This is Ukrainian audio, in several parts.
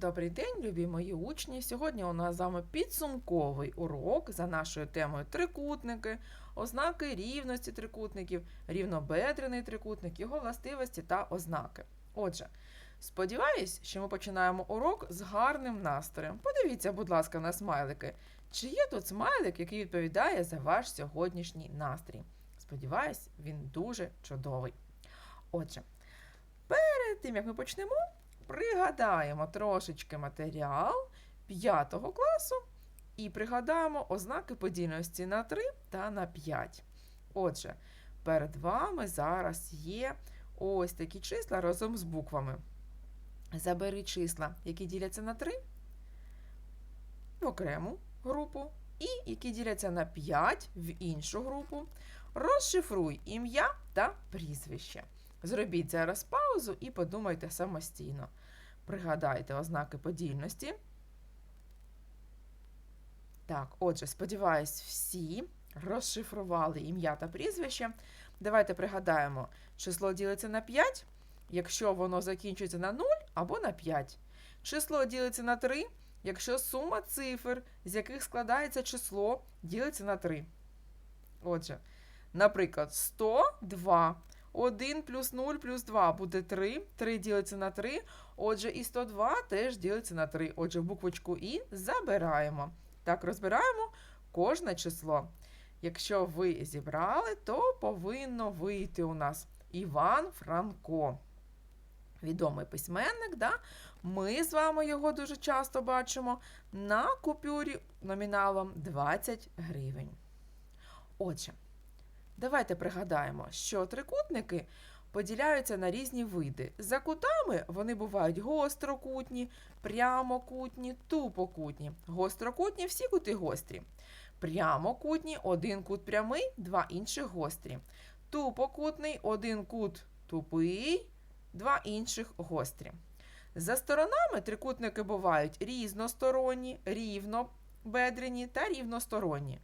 Добрий день, любі мої учні. Сьогодні у нас з вами підсумковий урок за нашою темою трикутники, ознаки рівності трикутників, рівнобедрений трикутник, його властивості та ознаки. Отже, сподіваюсь, що ми починаємо урок з гарним настроєм. Подивіться, будь ласка, на смайлики. Чи є тут смайлик, який відповідає за ваш сьогоднішній настрій? Сподіваюсь, він дуже чудовий. Отже, перед тим як ми почнемо, пригадаємо трошечки матеріал 5 класу і пригадаємо ознаки подільності на 3 та на 5. Отже, перед вами зараз є ось такі числа разом з буквами. Забери числа, які діляться на 3 в окрему групу, і які діляться на 5 в іншу групу. Розшифруй ім'я та прізвище. Зробіть зараз паузу і подумайте самостійно. Пригадайте ознаки подільності. Так, отже, сподіваюсь, всі розшифрували ім'я та прізвище. Давайте пригадаємо, число ділиться на 5, якщо воно закінчується на 0 або на 5. Число ділиться на 3, якщо сума цифр, з яких складається число, ділиться на 3. Отже, наприклад, 102. 1 плюс 0 плюс 2 буде 3. 3 ділиться на 3. Отже, і 102 теж ділиться на 3. Отже, буквочку І забираємо. Так, розбираємо кожне число. Якщо ви зібрали, то повинно вийти у нас Іван Франко. Відомий письменник, да? ми з вами його дуже часто бачимо на купюрі номіналом 20 гривень. Отже, Давайте пригадаємо, що трикутники поділяються на різні види. За кутами вони бувають гострокутні, прямокутні, тупокутні. Гострокутні всі кути гострі. Прямокутні один кут прямий, два інших гострі. Тупокутний один кут тупий, два інших гострі. За сторонами трикутники бувають різносторонні, рівнобедрені та рівносторонні.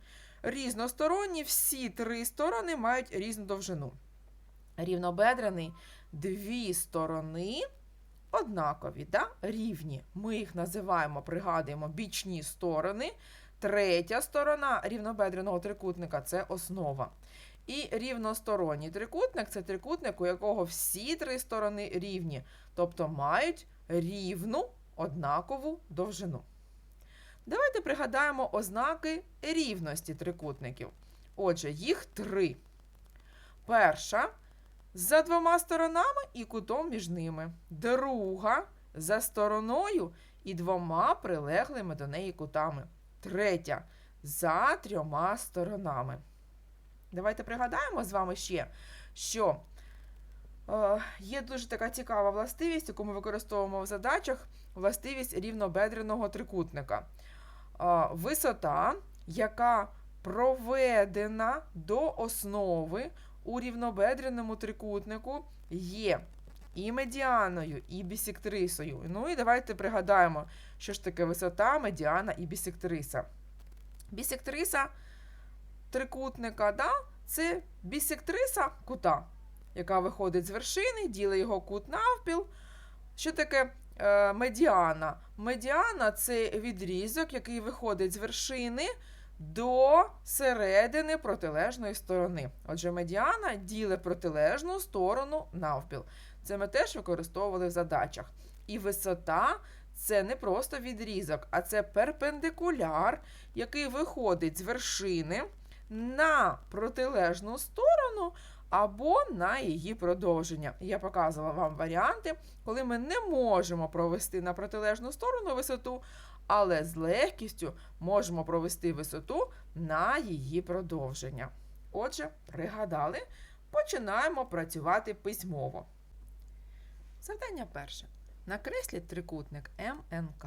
Різносторонні всі три сторони мають різну довжину. Рівнобедрений дві сторони однакові, да? рівні. Ми їх називаємо, пригадуємо, бічні сторони. Третя сторона рівнобедреного трикутника це основа. І рівносторонній трикутник це трикутник, у якого всі три сторони рівні, тобто мають рівну однакову довжину. Давайте пригадаємо ознаки рівності трикутників. Отже, їх три. Перша за двома сторонами і кутом між ними. Друга за стороною і двома прилеглими до неї кутами. Третя за трьома сторонами. Давайте пригадаємо з вами ще, що е, є дуже така цікава властивість, яку ми використовуємо в задачах властивість рівнобедреного трикутника висота, яка проведена до основи у рівнобедреному трикутнику, є і медіаною, і бісектрисою. Ну і давайте пригадаємо, що ж таке висота, медіана і бісектриса. Бісектриса трикутника, да, це бісектриса кута, яка виходить з вершини, ділить його кут навпіл. Що таке медіана. Медіана це відрізок, який виходить з вершини до середини протилежної сторони. Отже, медіана ділить протилежну сторону навпіл. Це ми теж використовували в задачах. І висота це не просто відрізок, а це перпендикуляр, який виходить з вершини на протилежну сторону або на її продовження. Я показувала вам варіанти, коли ми не можемо провести на протилежну сторону висоту, але з легкістю можемо провести висоту на її продовження. Отже, пригадали, починаємо працювати письмово. Завдання перше. Накресліть трикутник МНК,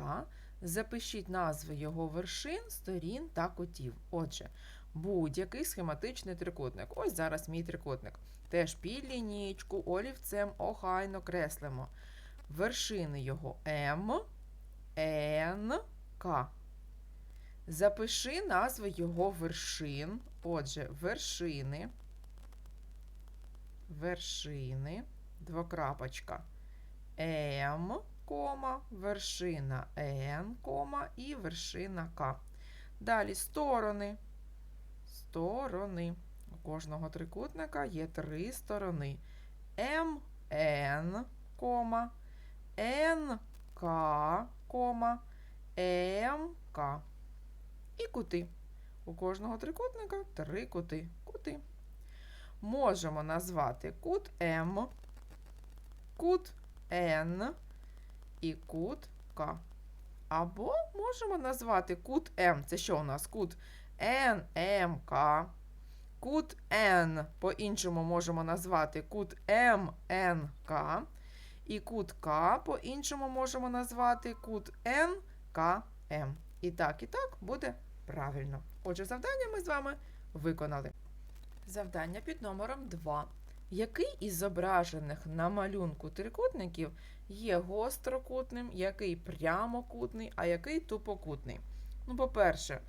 запишіть назви його вершин, сторін та кутів. Отже, будь-який схематичний трикутник. Ось зараз мій трикутник. Теж під лінійку, олівцем охайно креслимо. Вершини його М, Н, К. Запиши назви його вершин. Отже, вершини, вершини, двокрапочка М, кома, вершина N, кома і вершина К. Далі сторони. Сторони. У кожного трикутника є три сторони. МН, НК, МК. І кути. У кожного трикутника три кути. Кути. Можемо назвати кут М, кут Н і кут К. Або можемо назвати кут М. Це що у нас? Кут НМК. Кут N по-іншому можемо назвати кут МНК. І кут К по-іншому можемо назвати кут НКМ. І так, і так буде правильно. Отже, завдання ми з вами виконали. Завдання під номером 2. Який із зображених на малюнку трикутників є гострокутним, який прямокутний, а який тупокутний? Ну, по-перше,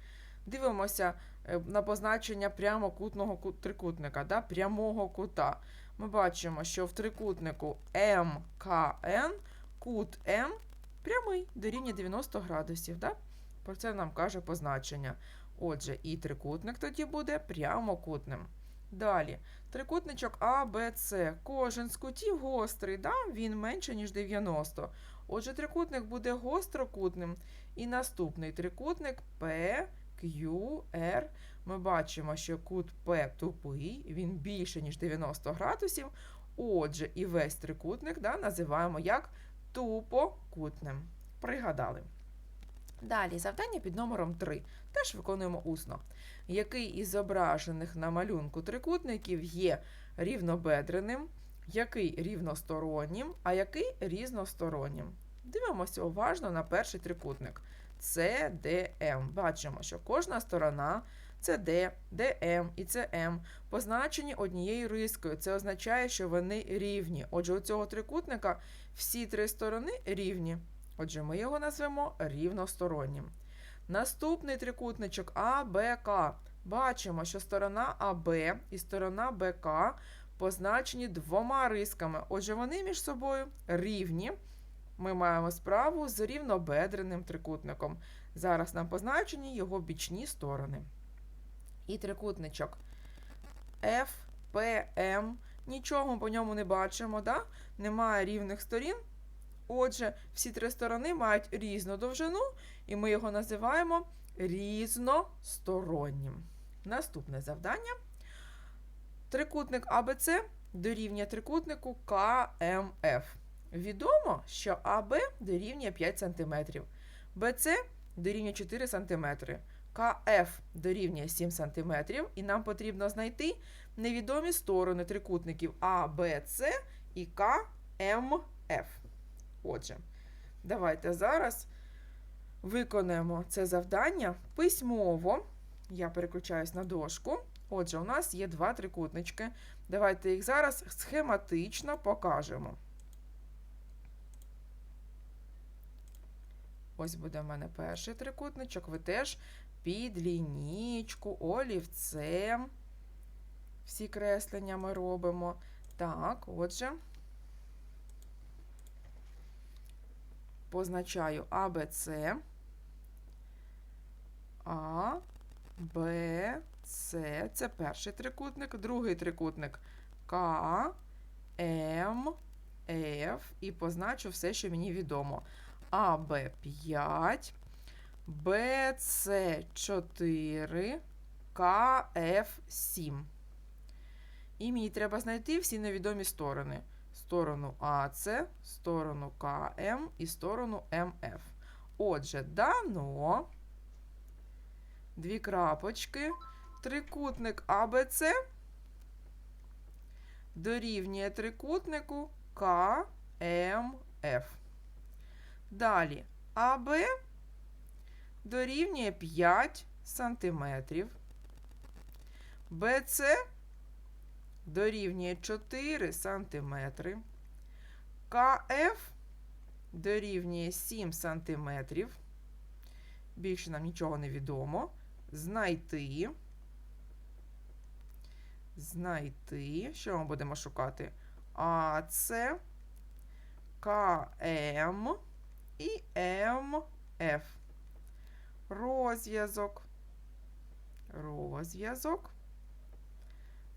дивимося е, на позначення прямокутного трикутника, да, прямого кута. Ми бачимо, що в трикутнику МКН кут М прямий дорівнює 90 градусів. Да? Про це нам каже позначення. Отже, і трикутник тоді буде прямокутним. Далі, трикутничок А, Б, С. Кожен з кутів гострий, да? він менше, ніж 90. Отже, трикутник буде гострокутним. І наступний трикутник П, Q, R. Ми бачимо, що кут П тупий, він більше, ніж 90 градусів. Отже, і весь трикутник да, називаємо як тупокутним. Пригадали. Далі, завдання під номером 3. Теж виконуємо усно. Який із зображених на малюнку трикутників є рівнобедреним, який рівностороннім, а який різностороннім? Дивимося уважно на перший трикутник. ДМ. Бачимо, що кожна сторона Д, ДМ і ЦМ позначені однією рискою. Це означає, що вони рівні. Отже, у цього трикутника всі три сторони рівні. Отже, ми його назвемо рівностороннім. Наступний трикутничок АБК. Бачимо, що сторона АБ і сторона БК позначені двома рисками. Отже, вони між собою рівні. Ми маємо справу з рівнобедреним трикутником. Зараз нам позначені його бічні сторони. І трикутничок FPM. Нічого по ньому не бачимо, да? немає рівних сторін. Отже, всі три сторони мають різну довжину, і ми його називаємо різностороннім. Наступне завдання. Трикутник АБЦ дорівнює трикутнику КМФ. Відомо, що АБ дорівнює 5 см, БЦ дорівнює 4 см, КФ дорівнює 7 см, і нам потрібно знайти невідомі сторони трикутників АБЦ і КМФ. Отже, давайте зараз виконаємо це завдання письмово. Я переключаюсь на дошку. Отже, у нас є два трикутнички. Давайте їх зараз схематично покажемо. Ось буде в мене перший трикутничок. Ви теж під лінійку, олівцем. Всі креслення ми робимо. Так, отже. позначаю А, Б, С. А, Б, С. Це перший трикутник, другий трикутник К, М, Ф. І позначу все, що мені відомо. А, Б 5, Б, С 4, К, Ф 7. І мені треба знайти всі невідомі сторони сторону АЦ, сторону КМ і сторону МФ. Отже, дано дві крапочки, трикутник АБЦ дорівнює трикутнику КМФ. Далі АБ дорівнює 5 см. БЦ дорівнює 4 см. КФ дорівнює 7 см. Більше нам нічого не відомо. Знайти. Знайти. Що ми будемо шукати? АЦ, КМ і МФ. Розв'язок. Розв'язок.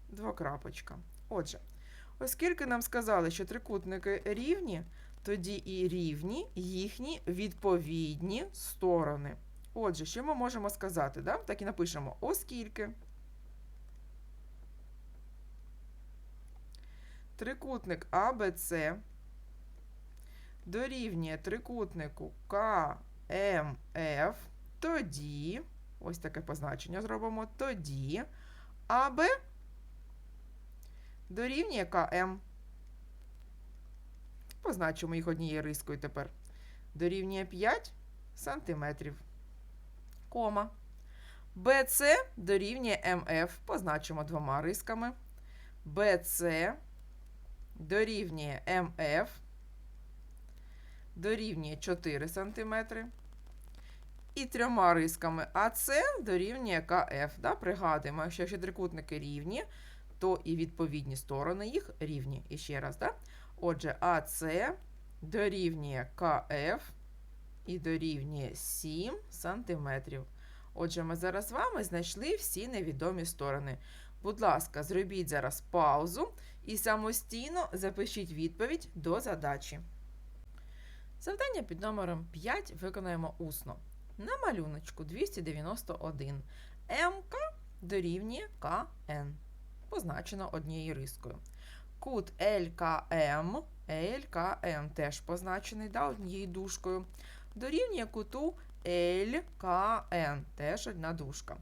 Двокрапочка. Отже, оскільки нам сказали, що трикутники рівні, тоді і рівні їхні відповідні сторони. Отже, що ми можемо сказати? Да? Так і напишемо, оскільки трикутник АБЦ дорівнює трикутнику КМФ, тоді, ось таке позначення зробимо, тоді АБ дорівнює КМ. Позначимо їх однією рискою тепер. Дорівнює 5 сантиметрів. Кома. БЦ дорівнює МФ. Позначимо двома рисками. БЦ дорівнює МФ. Дорівнює 4 см. І трьома рисками АЦ дорівнює КФ. Да? Пригадуємо, що якщо трикутники рівні, то і відповідні сторони їх рівні. І ще раз, да? Отже, АЦ дорівнює КФ і дорівнює 7 см. Отже, ми зараз з вами знайшли всі невідомі сторони. Будь ласка, зробіть зараз паузу і самостійно запишіть відповідь до задачі. Завдання під номером 5 виконаємо усно. На малюночку 291 МК дорівнює КН. Позначено однією рискою. Кут ЛКМ, ЛКМ теж позначений да, однією дужкою. Дорівнює куту ЛКН, теж одна дужка.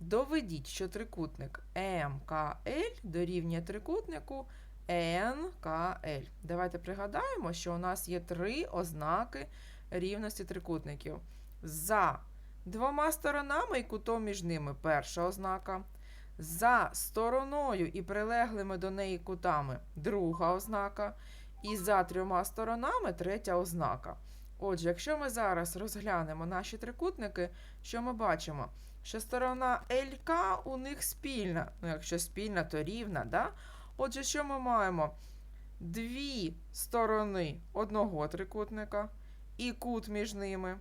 Доведіть, що трикутник МКЛ дорівнює трикутнику НКЛ. Давайте пригадаємо, що у нас є три ознаки рівності трикутників. За двома сторонами і кутом між ними перша ознака. За стороною і прилеглими до неї кутами друга ознака. І за трьома сторонами третя ознака. Отже, якщо ми зараз розглянемо наші трикутники, що ми бачимо? Що сторона ЛК у них спільна. Ну, якщо спільна, то рівна. Да? Отже, що ми маємо? Дві сторони одного трикутника і кут між ними.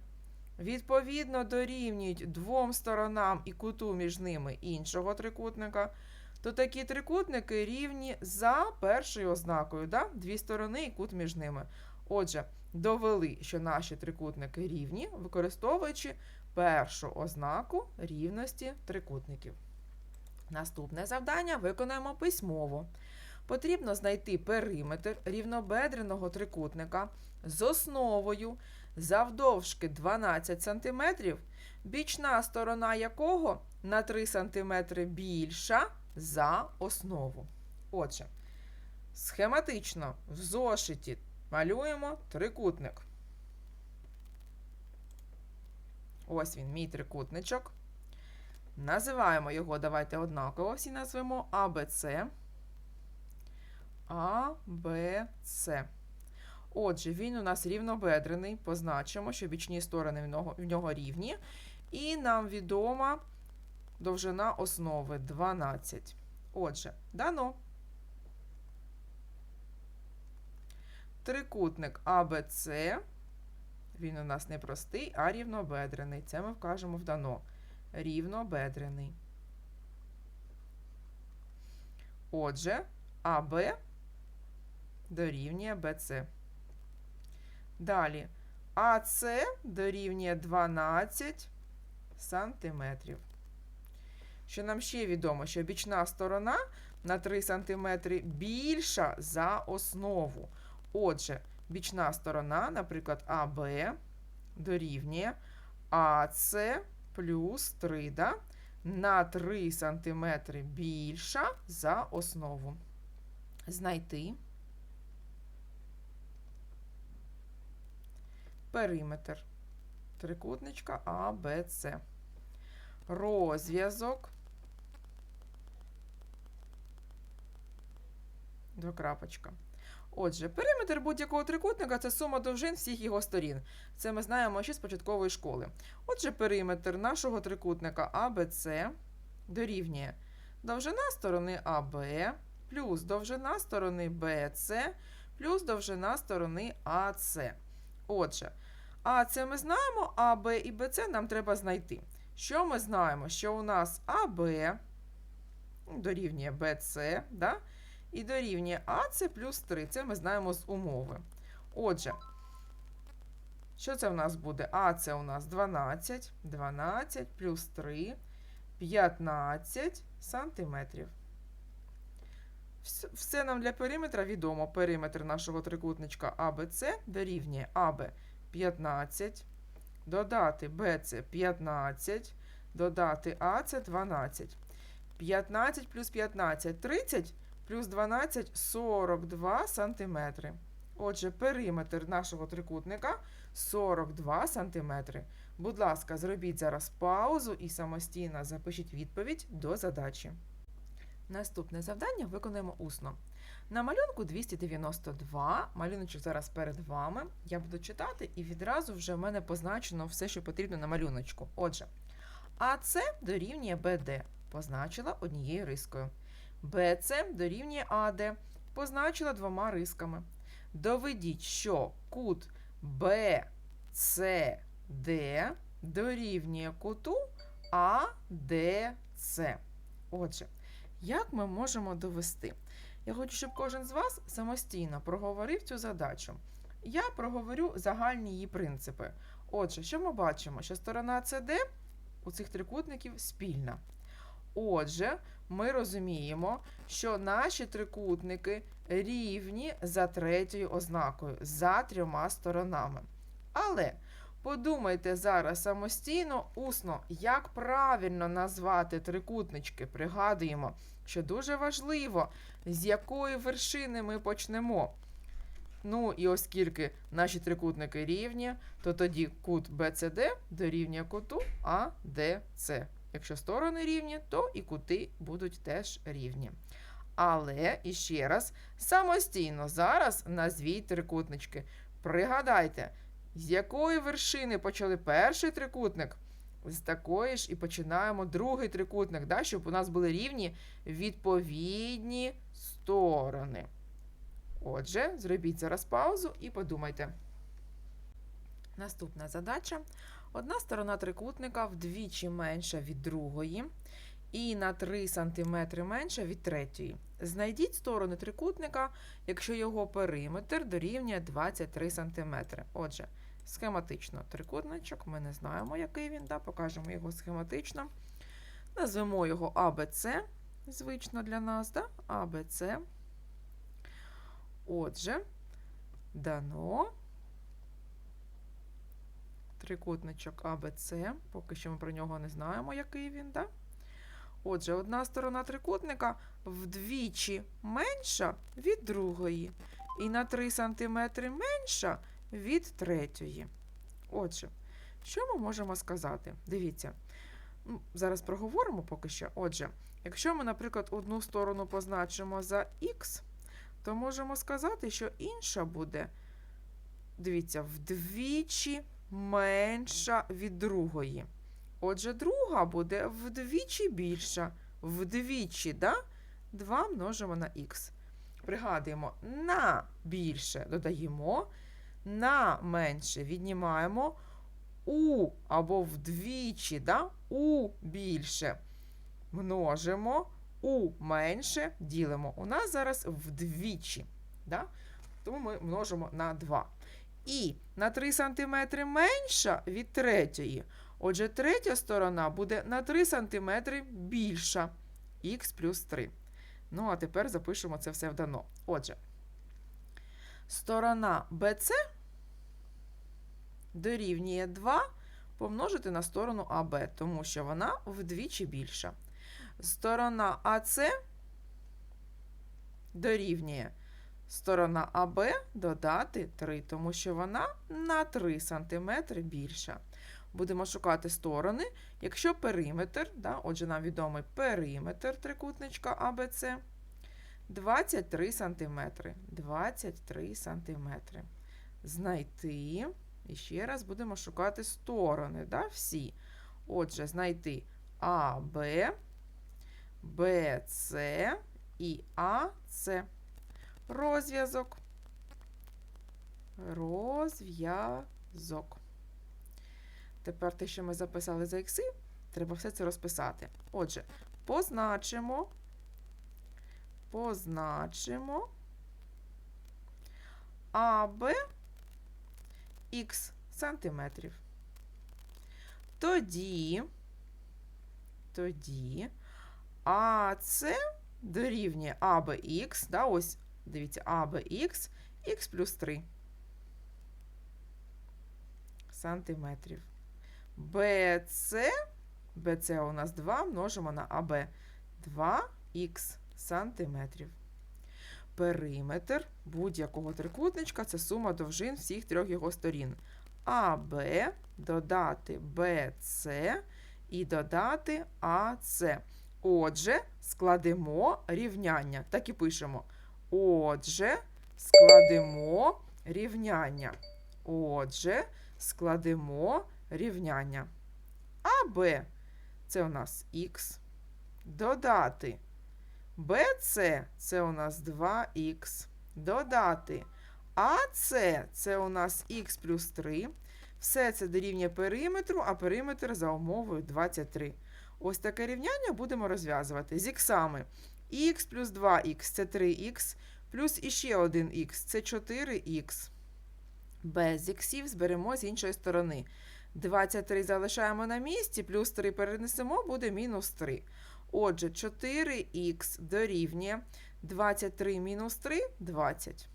Відповідно, дорівнюють двом сторонам і куту між ними іншого трикутника, то такі трикутники рівні за першою ознакою. Да? Дві сторони і кут між ними. Отже, довели, що наші трикутники рівні, використовуючи першу ознаку рівності трикутників. Наступне завдання виконаємо письмово. Потрібно знайти периметр рівнобедреного трикутника з основою завдовжки 12 см, бічна сторона якого на 3 см більша за основу. Отже, схематично в зошиті малюємо трикутник. Ось він, мій трикутничок. Називаємо його, давайте однаково всі назвемо АБЦ. АБЦ. Отже, він у нас рівнобедрений. Позначимо, що бічні сторони в нього, в нього рівні. І нам відома довжина основи 12. Отже, дано. Трикутник АБЦ. Він у нас не простий, а рівнобедрений. Це ми вкажемо в дано. Рівнобедрений. Отже, АБ дорівнює БЦ. Далі АС дорівнює 12 сантиметрів. Що нам ще відомо, що бічна сторона на 3 см більша за основу. Отже, бічна сторона, наприклад, АБ дорівнює АС плюс 3 да? на 3 см більша за основу. Знайти периметр трикутничка АБЦ. Розв'язок. Двокрапочка. Отже, периметр будь-якого трикутника це сума довжин всіх його сторін. Це ми знаємо ще з початкової школи. Отже, периметр нашого трикутника АБЦ дорівнює довжина сторони АБ плюс довжина сторони БЦ плюс довжина сторони АЦ. Отже, А це ми знаємо, а Б і БЦ нам треба знайти. Що ми знаємо? Що у нас АБ дорівнює БЦ, да? І дорівнює АЦ плюс 3. Це ми знаємо з умови. Отже, що це у нас буде? А це у нас 12, 12 плюс 3, 15 сантиметрів. Все нам для периметра відомо. Периметр нашого трикутничка АБЦ дорівнює АБ 15, додати БЦ 15, додати АЦ 12. 15 плюс 15 30, плюс 12 42 сантиметри. Отже, периметр нашого трикутника 42 сантиметри. Будь ласка, зробіть зараз паузу і самостійно запишіть відповідь до задачі. Наступне завдання виконуємо усно. На малюнку 292, малюночок зараз перед вами. Я буду читати, і відразу вже в мене позначено все, що потрібно на малюночку. Отже, АЦ дорівнює БД, позначила однією рискою. БЦ дорівнює АД, позначила двома рисками. Доведіть, що кут BCD дорівнює куту ADC. Отже, як ми можемо довести? Я хочу, щоб кожен з вас самостійно проговорив цю задачу. Я проговорю загальні її принципи. Отже, що ми бачимо? Що сторона CD у цих трикутників спільна. Отже, ми розуміємо, що наші трикутники рівні за третьою ознакою, за трьома сторонами. Але подумайте зараз самостійно, усно, як правильно назвати трикутнички. Пригадуємо, що дуже важливо, з якої вершини ми почнемо. Ну і оскільки наші трикутники рівні, то тоді кут BCD дорівнює куту ADC. Якщо сторони рівні, то і кути будуть теж рівні. Але, іще раз, самостійно зараз назвіть трикутнички. Пригадайте, з якої вершини почали перший трикутник, з такої ж і починаємо другий трикутник, да, щоб у нас були рівні відповідні сторони. Отже, зробіть зараз паузу і подумайте. Наступна задача. Одна сторона трикутника вдвічі менша від другої і на 3 см менша від третьої. Знайдіть сторони трикутника, якщо його периметр дорівнює 23 см. Отже, схематично трикутничок, ми не знаємо, який він, да, покажемо його схематично. Назвемо його АБЦ, звично для нас, да? АБЦ. Отже, дано трикутничок АБЦ. Поки що ми про нього не знаємо, який він. Да? Отже, одна сторона трикутника вдвічі менша від другої. І на 3 см менша від третьої. Отже, що ми можемо сказати? Дивіться, зараз проговоримо поки що. Отже, якщо ми, наприклад, одну сторону позначимо за х, то можемо сказати, що інша буде, дивіться, вдвічі менша від другої. Отже, друга буде вдвічі більша. Вдвічі, да? 2 множимо на х. Пригадуємо, на більше додаємо, на менше віднімаємо у або вдвічі, да? у більше множимо, у менше ділимо. У нас зараз вдвічі. Да? Тому ми множимо на 2. І на 3 см менша від третьої. Отже, третя сторона буде на 3 см більша. Х плюс 3. Ну, а тепер запишемо це все вдано. Отже, сторона BC дорівнює 2 помножити на сторону АБ, тому що вона вдвічі більша. Сторона АС дорівнює сторона АБ додати 3, тому що вона на 3 см більша. Будемо шукати сторони. Якщо периметр, да, отже, нам відомий периметр трикутничка АБЦ 23 см. 23 см. Знайти. І ще раз будемо шукати сторони, да, всі. Отже, знайти АБ, БЦ і АЦ. Розв'язок. Розв'язок. Тепер те, що ми записали за ікси, треба все це розписати. Отже, позначимо, позначимо АБ х сантиметрів. Тоді, тоді АЦ дорівнює АБХ, да, ось, дивіться, АБХ, х плюс 3 сантиметрів. БЦ, БЦ у нас 2 множимо на АБ. 2х сантиметрів. Периметр будь-якого трикутничка це сума довжин всіх трьох його сторін. АБ додати БЦ і додати АЦ. Отже, складемо рівняння. Так і пишемо. Отже, складемо рівняння. Отже, складемо рівняння. АБ це у нас х. Додати. БЦ це у нас 2х. Додати. АЦ це у нас х плюс 3. Все це дорівнює периметру, а периметр за умовою 23. Ось таке рівняння будемо розв'язувати з іксами. Х плюс 2х це 3х, плюс іще 1х це 4х. Без іксів зберемо з іншої сторони. 23 залишаємо на місці, плюс 3 перенесемо, буде мінус 3. Отже, 4х дорівнює 23 мінус 3 20.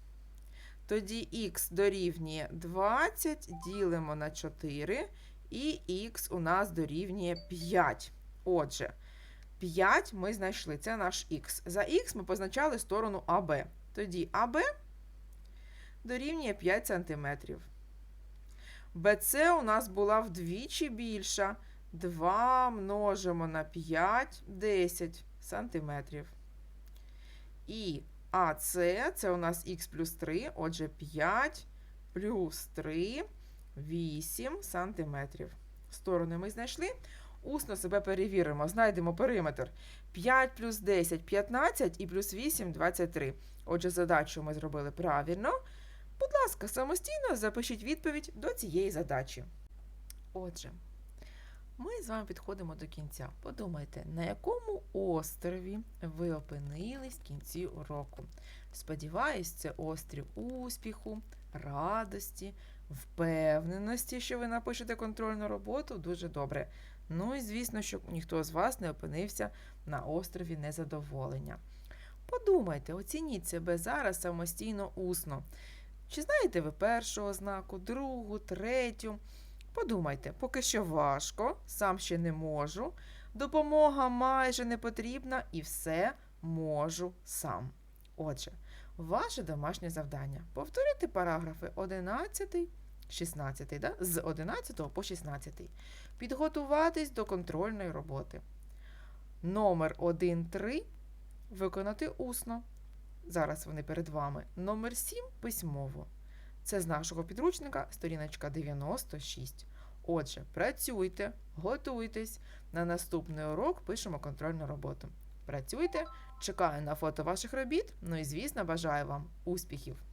Тоді х дорівнює 20, ділимо на 4, і х у нас дорівнює 5. Отже, 5 ми знайшли, це наш х. За х ми позначали сторону АБ. Тоді АБ дорівнює 5 см. БЦ у нас була вдвічі більша. 2 множимо на 5 10 см. І АС це у нас х плюс 3, отже, 5 плюс 3 8 см. Сторони ми знайшли. Усно себе перевіримо. Знайдемо периметр. 5 плюс 10 15 і плюс 8 23. Отже, задачу ми зробили правильно. Будь ласка, самостійно запишіть відповідь до цієї задачі. Отже, ми з вами підходимо до кінця. Подумайте, на якому острові ви опинились в кінці уроку. Сподіваюсь, це острів успіху, радості, впевненості, що ви напишете контрольну роботу дуже добре. Ну і звісно, щоб ніхто з вас не опинився на острові незадоволення. Подумайте, оцініть себе зараз самостійно усно. Чи знаєте ви першу ознаку, другу, третю? Подумайте, поки що важко, сам ще не можу. Допомога майже не потрібна і все можу сам. Отже, ваше домашнє завдання повторити параграфи 11, 16, да? з 11 по 16. Підготуватись до контрольної роботи. Номер 1.3 виконати усно. Зараз вони перед вами. Номер 7 письмово. Це з нашого підручника, сторіночка 96. Отже, працюйте, готуйтесь. На наступний урок пишемо контрольну роботу. Працюйте, чекаю на фото ваших робіт. Ну і, звісно, бажаю вам успіхів!